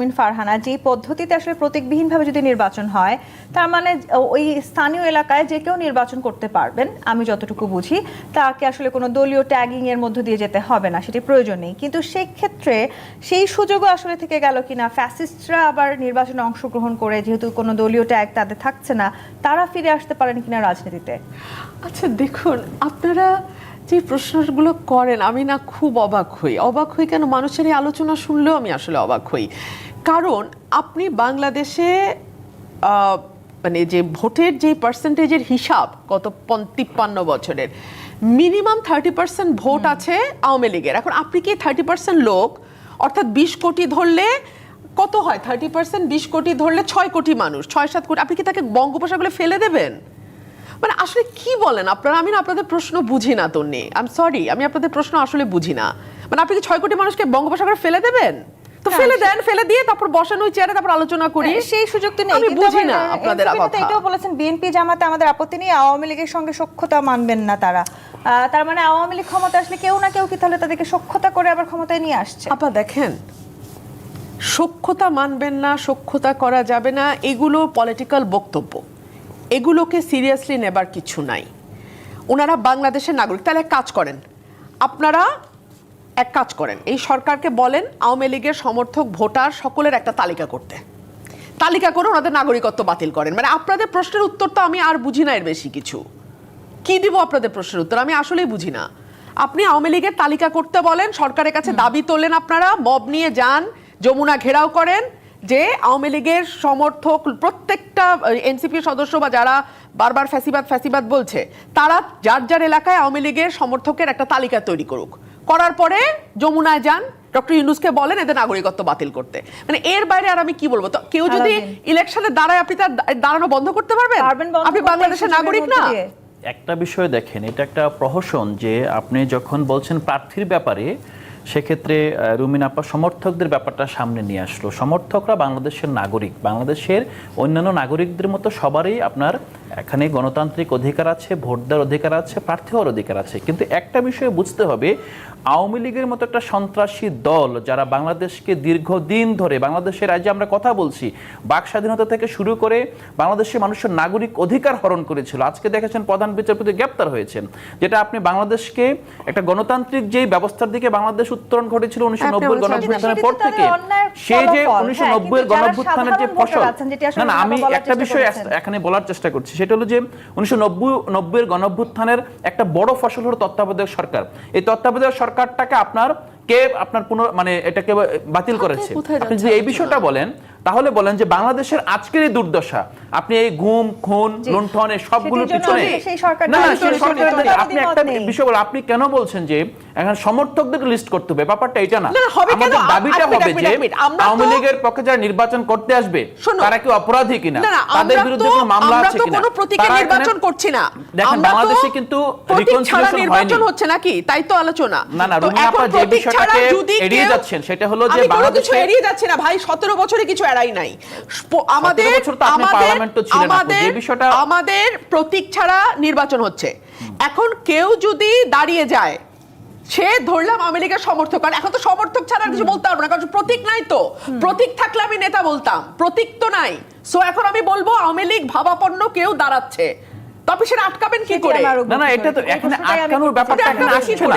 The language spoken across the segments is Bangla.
মিন ফারহানা, যে পদ্ধতিতে আসলে প্রতীকবিহীনভাবে যদি নির্বাচন হয়, তার মানে ওই স্থানীয় এলাকায় যে কেউ নির্বাচন করতে পারবেন, আমি যতটুকু বুঝি, তাকে আসলে কোনো দলীয় ট্যাগিং এর মধ্য দিয়ে যেতে হবে না, সেটি প্রয়োজন নেই। কিন্তু সেই ক্ষেত্রে সেই সুযোগও আসলে থেকে গেল কিনা ফ্যাসিস্টরা আবার নির্বাচনে অংশগ্রহণ করে, যেহেতু কোনো দলীয় ট্যাগ তাদের থাকছে না, তারা ফিরে আসতে পারেন কিনা রাজনীতিতে? আচ্ছা দেখুন, আপনারা যে প্রশ্নগুলো করেন আমি না খুব অবাক হই। অবাক হই কেন? মানুষের এই আলোচনা শুনলেও আমি আসলে অবাক হই। কারণ আপনি বাংলাদেশে মানে যে ভোটের যে পার্সেন্টেজের হিসাব গত তিপ্পান্ন বছরের মিনিমাম থার্টি পার্সেন্ট ভোট আছে আওয়ামী লীগের। এখন আপনি কি থার্টি পার্সেন্ট লোক অর্থাৎ বিশ কোটি ধরলে কত হয়? থার্টি পার্সেন্ট বিশ কোটি ধরলে ছয় কোটি মানুষ ছয় সাত কোটি আপনি কি তাকে বঙ্গোপসাগরে ফেলে দেবেন? মানে আসলে কি বলেন? আপনারা আমি না আপনাদের প্রশ্ন বুঝি না তন্নি। আই এম সরি আমি আপনাদের প্রশ্ন আসলে বুঝি না। মানে আপনি কি ছয় কোটি মানুষকে বঙ্গোপসাগরে ফেলে দেবেন? তো ফেলে দেন ফেলে দিয়ে তারপর বসান ওই চেয়ারে তারপর আলোচনা করি। সেই সুযোগ তো নেই। আমি বুঝি না আপনাদের কথা। এটাও বলেছেন বিএনপি জামাতে আমাদের আপত্তি নেই আওয়ামী লীগের সঙ্গে সখ্যতা মানবেন না তারা। আহ, তার মানে আওয়ামী লীগ ক্ষমতা আসলে কেউ না কেউ কি তাহলে তাদেরকে সখ্যতা করে আবার ক্ষমতায় নিয়ে আসছে? আপা দেখেন সক্ষতা মানবেন না সক্ষতা করা যাবে না এগুলো পলিটিক্যাল বক্তব্য। এগুলোকে সিরিয়াসলি নেবার কিছু নাই। ওনারা বাংলাদেশের নাগরিক। তাহলে এক কাজ করেন। আপনারা এক কাজ করেন। এই সরকারকে বলেন আওয়ামী লীগের সমর্থক ভোটার সকলের একটা তালিকা করতে। তালিকা করে ওনাদের নাগরিকত্ব বাতিল করেন। মানে আপনাদের প্রশ্নের উত্তর তো আমি আর বুঝি না এর বেশি কিছু। কি দিব আপনাদের প্রশ্নের উত্তর? আমি আসলেই বুঝি না। আপনি আওয়ামী লীগের তালিকা করতে বলেন সরকারের কাছে দাবি তোলেন আপনারা মব নিয়ে যান যমুনা ঘেরাও করেন যে আওয়ামী লীগের সমর্থক প্রত্যেকটা এনসিপি সদস্য বা যারা বারবার ফ্যাসিবাদ ফ্যাসিবাদ বলছে তারা যার যার এলাকায় আওয়ামী লীগের সমর্থকের একটা তালিকা তৈরি করুক। করার পরে যমুনায় যান ডক্টর ইউনুসকে বলেন এদের নাগরিকত্ব বাতিল করতে। মানে এর বাইরে আর আমি কি বলব? তো কেউ যদি। ইলেকশনে দাঁড়ায় আপনি তার দাঁড়ানো বন্ধ করতে পারবেন? পারবেন আপনি বাংলাদেশের নাগরিক না। একটা বিষয় দেখেন এটা একটা প্রহসন যে আপনি যখন বলছেন প্রার্থীর ব্যাপারে সেক্ষেত্রে রুমিন আপা, সমর্থকদের ব্যাপারটা সামনে নিয়ে আসলো। সমর্থকরা বাংলাদেশের নাগরিক। বাংলাদেশের অন্যান্য নাগরিকদের মতো সবারই আপনার এখানে গণতান্ত্রিক অধিকার আছে ভোট দেওয়ার অধিকার আছে প্রার্থী হওয়ার অধিকার আছে। কিন্তু একটা বিষয় বুঝতে হবে আওয়ামী লীগের মতো একটা সন্ত্রাসী দল যারা বাংলাদেশকে দীর্ঘদিন ধরে বাংলাদেশের রাজ্যে আমরা কথা বলছি বাক স্বাধীনতা থেকে শুরু করে বাংলাদেশের মানুষের নাগরিক অধিকার হরণ করেছিল। আজকে দেখেছেন প্রধান বিচারপতি গ্রেপ্তার হয়েছেন। যেটা আপনি বাংলাদেশকে একটা গণতান্ত্রিক যেই ব্যবস্থার দিকে বাংলাদেশ উত্তরণ ঘটেছিল উনিশশো নব্বই। গণঅভ্যুত্থানের পর থেকে তাদের অন্যায়ের সে যে উনিশশো হ্যাঁ, নব্বই কিন্তু গণঅভ্যুত্থানের যে ফসল না আমি একটা বিষয় এখানে বলার চেষ্টা করছি সেটা হলো যে উনিশশো নব্বই নব্বইয়ের গণভ্যুত্থানের একটা বড় ফসল হলো তত্ত্বাবধায়ক সরকার। এই তত্ত্বাবধায়ক সরকারটাকে আপনার কে আপনার পুনর মানে এটাকে বাতিল করেছে। আপনি যদি এই বিষয়টা বলেন তাহলে বলেন যে বাংলাদেশের আজকের এই দুর্দশা আপনি এই গুম খুন লুণ্ঠন এই সবগুলোর পিছনে না না দায়ী সেই করেছে, সরকারের সেটার দায়ী। দ্বিমত আপনি একটা বিষয় বলেন আপনি কেন বলছেন যে এখন সমর্থকদের লিস্ট করতে হবে? ব্যাপারটা এটা না? আমাদের দাবিটা হবে যে আওয়ামী লীগের পক্ষে যারা নির্বাচন করতে আসবে তারা কি অপরাধী কিনা? তাদের বিরুদ্ধে কোনো মামলা আছে কিনা? কোনো এখানে- নির্বাচন করছি না। দেখেন বাংলাদেশে কিন্তু প্রতীক reconciliation নির্বাচন হচ্ছে নাকি? তাই তো আলোচনা। না, না, তো রুমিনা আপা যে বিষয়টাকে এড়িয়ে যাচ্ছেন, সেটা হলো যে বাংলাদেশে- এড়িয়ে যাচ্ছে না। ভাই সতেরো বছরে কিছু এড়াই নাই। আমাদের বছর তো আপনি আমাদের আমাদের যে বিষয়টা- আমাদের প্রতীক ছাড়া নির্বাচন হচ্ছে। এখন কেউ যদি দাঁড়িয়ে যায় সে ধরলাম আওয়ামী লীগের সমর্থক। কারণ এখন তো সমর্থক ছাড়া কিছু বলতে পারব না কারণ প্রতীক নাই তো। প্রতীক থাকলে আমি নেতা বলতাম। প্রতীক তো নাই। সো এখন আমি বলব আওয়ামী লীগ ভাবাপন্ন কেউ দাঁড়াচ্ছে। তো আপনি সেটা আটকাবেন কি করে? না না এটা তো এখানে আটকানোর ব্যাপারটা এখানে আসছে না।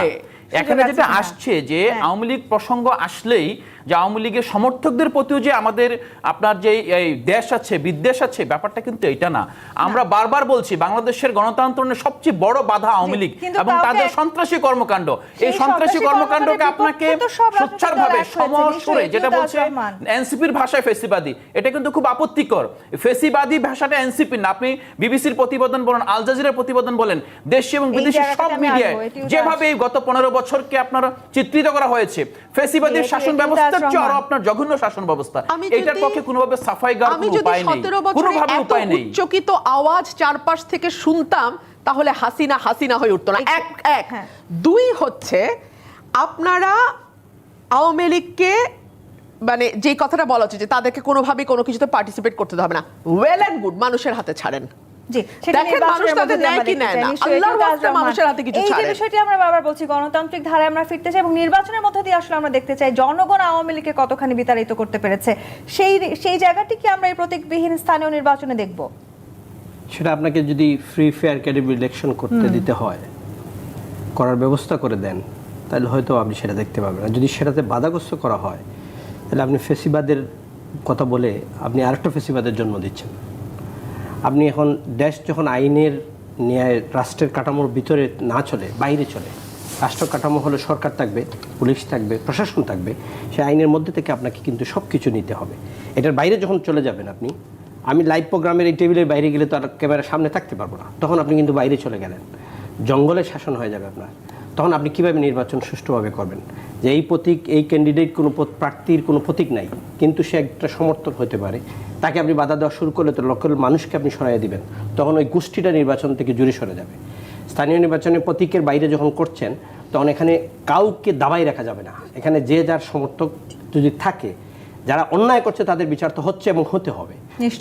এখানে যেটা আসছে যে হ্যাঁ। আওয়ামী লীগ প্রসঙ্গ আসলেই যে আওয়ামী লীগের সমর্থকদের প্রতিও যে আমাদের আপনার যে এই দেশ আছে বিদ্বেষ আছে ব্যাপারটা কিন্তু এটা না। আমরা বারবার বলছি বাংলাদেশের গণতন্ত্রের সবচেয়ে বড় বাধা আওয়ামী লীগ এবং তাদের সন্ত্রাসী কর্মকাণ্ড। এই সন্ত্রাসী কর্মকাণ্ডকে আপনাকে সোচ্চারভাবে সমসরে যেটা বলছে এনসিপির ভাষায় ফেসিবাদী। এটা কিন্তু খুব আপত্তিকর। ফেসিবাদী ভাষাটা এনসিপি না। আপনি বিবিসির প্রতিবেদন বলেন আল জাজিরার প্রতিবেদন বলেন দেশি এবং বিদেশি সব মিডিয়ায় যেভাবে এই গত পনেরো বছরকে আপনার চিত্রিত করা হয়েছে ফেসিবাদীর শাসন এটিও ব্যবস্থার তার চেয়ে আরও প্রমাণ। আপনার জঘন্য শাসন ব্যবস্থা। এটার পক্ষে কোনোভাবে সাফাই গাওয়ার কোনো উপায় নেই। কোনোভাবে উপায় নেই। উচ্চকিত আওয়াজ চারপাশ থেকে শুনতাম তাহলে হাসিনা হাসিনা হয়ে উঠতো না। এক এক। হ্যাঁ। দুই হচ্ছে আপনারা আওয়ামী লীগকে মানে যে কথাটা বলা হচ্ছে যে তাদেরকে কোনোভাবে কোনো কিছুতে পার্টিসিপেট করতে হবে না। ওয়েল অ্যান্ড গুড মানুষের হাতে ছাড়েন। জি সেটা দেখেন মানুষ তাদের নেয় কি নেয় না। আল্লাহর ওয়াস্তে মানুষের হাতে কিছু এই বিষয়টি আমরা বারবার বলছি গণতান্ত্রিক ধারায় আমরা ফিরতে চাই এবং নির্বাচনের মধ্যে দিয়ে আসলে আমরা দেখতে চাই জনগণ আওয়ামী লীগকে কতখানি বিতাড়িত করতে পেরেছে। সেই সেই জায়গাটি কি আমরা এই প্রতীকবিহীন স্থানীয় নির্বাচনে দেখব? সেটা আপনাকে যদি ফ্রি ফেয়ার ক্যাডেবি ইলেকশন করতে দিতে হয় করার ব্যবস্থা করে দেন তাহলে হয়তো আপনি সেটা দেখতে পাবেন। আর যদি সেটাতে বাধাগ্রস্ত করা হয় তাহলে আপনি ফেসিবাদের কথা বলে আপনি আরেকটা ফেসিবাদের জন্ম দিচ্ছেন। আপনি এখন দেশ যখন আইনের ন্যায় রাষ্ট্রের কাঠামোর ভিতরে না চলে, বাইরে চলে, রাষ্ট্র কাঠামো হলে সরকার থাকবে, পুলিশ থাকবে, প্রশাসন থাকবে সে আইনের মধ্যে থেকে আপনাকে কিন্তু সব কিছু নিতে হবে। এটার বাইরে যখন চলে যাবেন আপনি, আমি লাইভ প্রোগ্রামের এই টেবিলের বাইরে গেলে তো আর ক্যামেরার সামনে থাকতে পারব না। তখন আপনি কিন্তু বাইরে চলে গেলেন। জঙ্গলে শাসন হয়ে যাবে আপনার। তখন আপনি কীভাবে নির্বাচন সুষ্ঠুভাবে করবেন? যে এই প্রতীক এই ক্যান্ডিডেট কোনো প্রার্থীর কোনো প্রতীক নাই কিন্তু সে একটা সমর্থক হতে পারে। তাকে আপনি বাধা দেওয়া শুরু করলে তো লক্ষ মানুষকে আপনি সরাইয়া দিবেন। তখন ওই গোষ্ঠীটা নির্বাচন থেকে জুড়ে সরে যাবে। স্থানীয় নির্বাচনে প্রতীকের বাইরে যখন করছেন তখন এখানে কাউকে দাবাই রাখা যাবে না। এখানে যে যার সমর্থক যদি থাকে যারা অন্যায় করছে তাদের বিচার তো হচ্ছে এবং হতে হবে।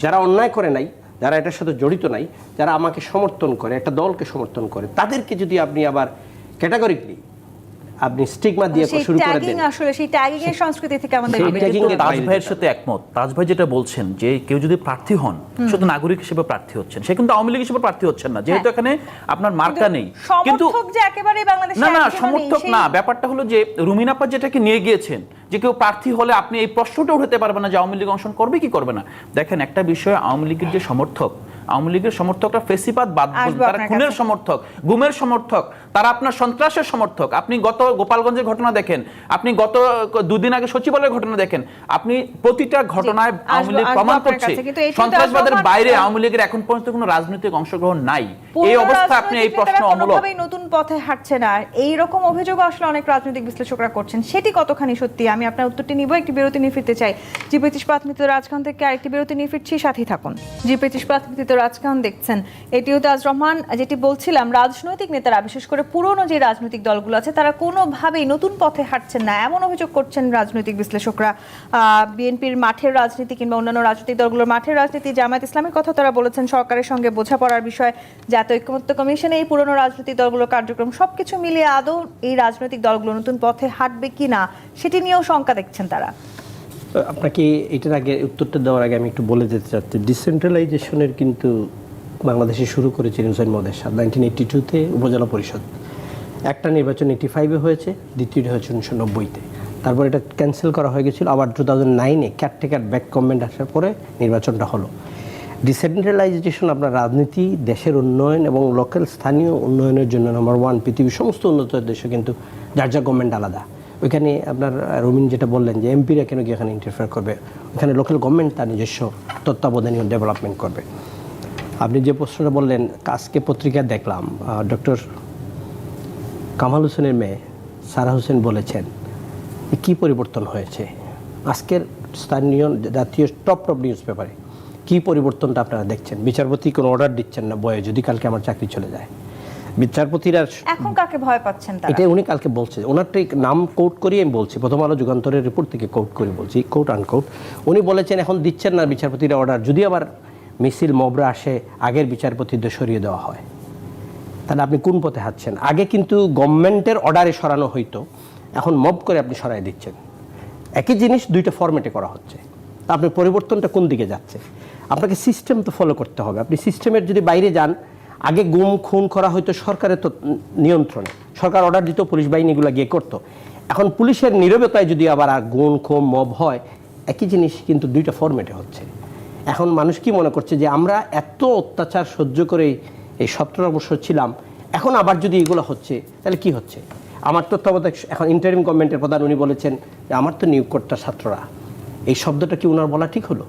যারা অন্যায় করে নাই যারা এটার সাথে জড়িত নাই যারা আমাকে সমর্থন করে একটা দলকে সমর্থন করে তাদেরকে যদি আপনি আবার ক্যাটাগরিকলি আপনি স্টিগমা দিয়ে শুরু করে ট্যাগিং দেন। আসলে সেই ট্যাগিং এর সংস্কৃতি থেকে আমাদের সেই আমি বিরত এর তাজ ভাইয়ের সাথে একমত। তাজ ভাই যেটা বলছেন যে কেউ যদি প্রার্থী হন শুধু নাগরিক হিসেবে প্রার্থী হচ্ছেন। সে কিন্তু আওয়ামী লীগ হিসেবে প্রার্থী হচ্ছেন না। যেহেতু এখানে আপনার মার্কা নেই। কিন্তু সমর্থক যে একেবারেই বাংলাদেশে না না সমর্থক না। ব্যাপারটা হলো যে রুমিনাপা যেটাকে নিয়ে গিয়েছেন যে কেউ প্রার্থী হলে আপনি এই প্রশ্নটা উঠাতে পারবেন না যে আওয়ামী লীগ অংশগ্রহণ করবে কি করবে না। দেখেন একটা বিষয় আওয়ামী লীগের যে সমর্থক আওয়ামী লীগের সমর্থকরা ফেসিবাদ বাদ তারা খুনের সমর্থক গুমের সমর্থক তারা আপনার সন্ত্রাসের সমর্থক। আপনি গত গোপালগঞ্জের ঘটনা দেখেন আপনি গত দুদিন আগে সচিবালয়ের ঘটনা দেখেন। আপনি প্রতিটা ঘটনায় আওয়ামী লীগ প্রমাণ করছে। সন্ত্রাসবাদের বাইরে আওয়ামী লীগের এখন পর্যন্ত কোনো রাজনৈতিক অংশগ্রহণ নাই। এই অবস্থা আপনি এই প্রশ্ন অমূলক। নতুন পথে হাঁটছে না। এই রকম অভিযোগ আসলে অনেক রাজনৈতিক বিশ্লেষকরা করছেন। সেটি কতখানি সত্যি? আমি আপনার উত্তরটি নিব একটি বিরতি নিয়ে ফিরতে চাই। জি পঁচিশ প্রাথমিত রাজখান থেকে আরেকটি বিরতি নিয়ে ফিরছি সাথেই থাকুন। জি পঁচিশ প্রাথমিত রাজখান দেখছেন। এটিও তাজ রহমান, যেটি বলছিলাম, রাজনৈতিক নেতারা, বিশেষ করে পুরনো যে রাজনৈতিক দলগুলো আছে, তারা কোনোভাবেই নতুন পথে হাঁটছেন না। এমন অভিযোগ করছেন রাজনৈতিক বিশ্লেষকরা। বিএনপির মাঠের রাজনীতি কিংবা অন্যান্য রাজনৈতিক দলগুলোর মাঠের রাজনীতি, জামায়াত ইসলামের কথা তারা বলেছেন সরকারের সঙ্গে বোঝাপড়ার বিষয়, জাতীয় ঐক্যমত্য কমিশনে এই পুরনো রাজনৈতিক দলগুলোর কার্যক্রম, সবকিছু মিলিয়ে আদৌ এই রাজনৈতিক দলগুলো নতুন পথে হাঁটবে কি না সেটি নিয়েও শঙ্কা দেখছেন তারা। আপনাকে এটার আগে উত্তরটা দেওয়ার আগে আমি একটু বলে যেতে চাচ্ছি। ডিসেন্ট্রালাইজেশনের কিন্তু বাংলাদেশে শুরু করেছিলেন হুসাইন মদের সাথে নাইনটিন এইটি টুতে উপজেলা পরিষদ। একটা নির্বাচন এইটি ফাইভে হয়েছে, দ্বিতীয়টি হয়েছে উনিশশো নব্বইতে। তারপর এটা ক্যান্সেল করা হয়ে গেছিল, আবার টু থাউজেন্ড নাইনে ক্যারটেকার ব্যাক গভর্নমেন্ট আসার পরে নির্বাচনটা হলো। ডিসেন্ট্রালাইজেশন আপনার রাজনীতি, দেশের উন্নয়ন এবং লোকাল স্থানীয় উন্নয়নের জন্য নাম্বার ওয়ান পৃথিবীর সমস্ত উন্নত দেশে কিন্তু যার যা গভর্নমেন্ট আলাদা। ওইখানে আপনার রবিন যেটা বললেন যে এমপিরা কেন কি এখানে ইন্টারফেয়ার করবে? ওখানে লোকাল গভর্নমেন্ট তার নিজস্ব তত্ত্বাবধানী ডেভেলপমেন্ট করবে। আপনি যে প্রশ্নটা বললেন, আজকে পত্রিকায় দেখলাম ডক্টর কামাল হোসেনের মেয়ে সারা হোসেন বলেছেন কী পরিবর্তন হয়েছে? আজকের স্থানীয় জাতীয় টপ টপ নিউজ পেপারে কী পরিবর্তনটা আপনারা দেখছেন? বিচারপতি কোনো অর্ডার দিচ্ছেন না বয়ে যদি কালকে আমার চাকরি চলে যায়। বিচারপতিরা এখন কাকে ভয় পাচ্ছেন তারা? এটা উনি কালকে বলছে। ওনারটাই নাম কোট করিয়ে আমি বলছি। প্রথম আলো যুগান্তরের রিপোর্ট থেকে কোট করে বলছি কোট আনকোট উনি বলেছেন এখন দিচ্ছেন না বিচারপতিরা অর্ডার যদি আবার মিছিল মবরা আসে আগের বিচারপতিদের সরিয়ে দেওয়া হয়। তাহলে আপনি কোন পথে হাঁটছেন? আগে কিন্তু গভর্নমেন্টের অর্ডারে সরানো হইতো। এখন মব করে আপনি সরাই দিচ্ছেন। একই জিনিস দুইটা ফরম্যাটে করা হচ্ছে। তা আপনি পরিবর্তনটা কোন দিকে যাচ্ছে? আপনাকে সিস্টেম তো ফলো করতে হবে। আপনি সিস্টেমের যদি বাইরে যান আগে গুম, খুন করা হয়তো সরকারের তো নিয়ন্ত্রণে। সরকার অর্ডার দিত, পুলিশ বাহিনীগুলো গিয়ে করতো। এখন পুলিশের নীরবতায় যদি আবার আর গুণ খুম মব হয়, একই জিনিস কিন্তু দুইটা ফরম্যাটে হচ্ছে। এখন মানুষ কি মনে করছে যে আমরা এত অত্যাচার সহ্য করে এই সতেরো বছর ছিলাম, এখন আবার যদি এগুলো হচ্ছে, তাহলে কি হচ্ছে? আমার তত্ত্বাবধায়ক এখন ইন্টারিম গভর্নমেন্টের প্রধান উনি বলেছেন যে, আমার তো নিয়োগকর্তা ছাত্ররা। এই শব্দটা কি ওনার বলা ঠিক হলো?